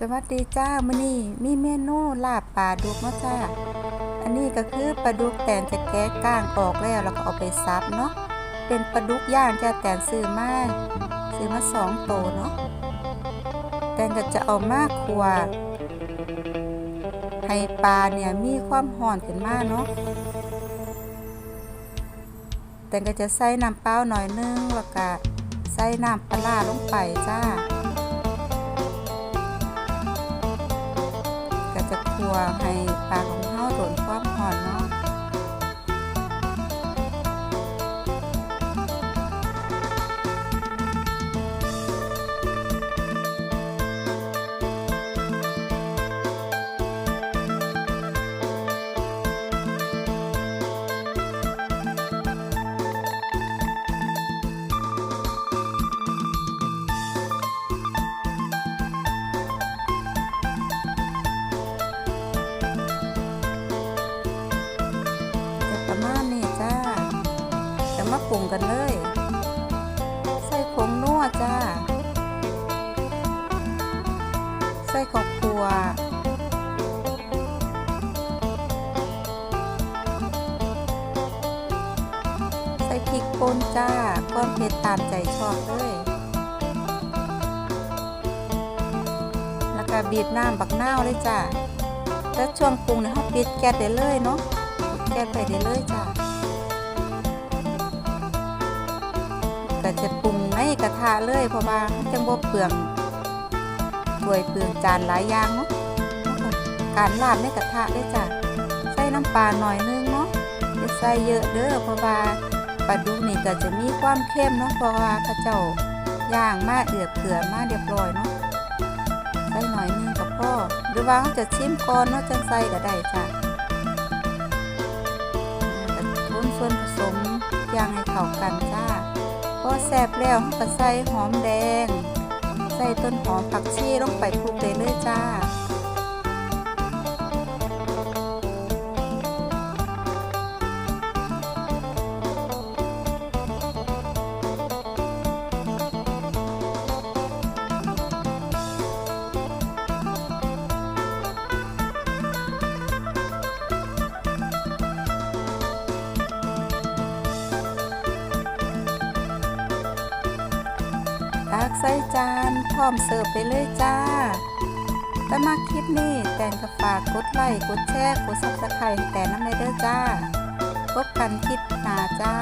สวัสดีจ้ามื้อนี้มีเมนูลาบปลาดุกเนาะจ้า อันนี้ก็คือปลาดุกแตนจะแกะก้างออกแล้วแล้วก็เอาไปซับเนาะ เป็นปลาดุกย่างจ้าแตนซื้อมาซื้อมาสองโตเนาะ แตนก็จะเอามาคั่วให้ปลาเนี่ยมีความหอนขึ้นมาเนาะ แตนก็จะใส่น้ำเปล่าหน่อยนึงแล้วก็ใส่น้ำปลาลงไปจ้า จะคั่ว ปรุงกันเลย ใส่ผงนัวจ้า ใส่ข้าวคั่วใส่พริกป่นจ้าความเผ็ดตามใจชอบเลยแล้วก็บีบน้ำบักนาวเลยจ้าแล้วช่วงปรุงเนี่ยเราปิดแก๊สได้เลยเนาะแก๊สไปได้เลยจ้ะ ก็จะปรุงในกระทะเลยเพราะว่ามันจังบ่เปลืองถ้วยเปลืองจานหลายอย่างเนาะการลาบในกระทะเลยจ้ะใส่น้ำปลาหน่อยนึงเนาะอย่าใส่เยอะเด้อเพราะว่าปลาดุกนี่ก็จะมีความเค็มเนาะเพราะว่าเขาเจ้าย่างมาเอือบเผือมาเรียบร้อยเนาะใส่หน่อยนึงกับพ่อหรือว่าเราจะชิมก่อนเนาะจังใส่ก็ได้จ้ะอ่าก็คนส่วนผสมอย่างให้เข้ากันจ้า พอแซ่บแล้วก็ใส่หอมแดง ใส่ต้นหอมผักชีลงไปคลุกเลยเลยจ้า ตักใส่จานพร้อมเสิร์ฟไปเลยจ้าถ้ามาคลิปนี้แตนก็ฝากกดไลค์กดแชร์กดซับสไครต์แต่น้ำในเด้อจ้า พบกันคลิปหน้าจ้า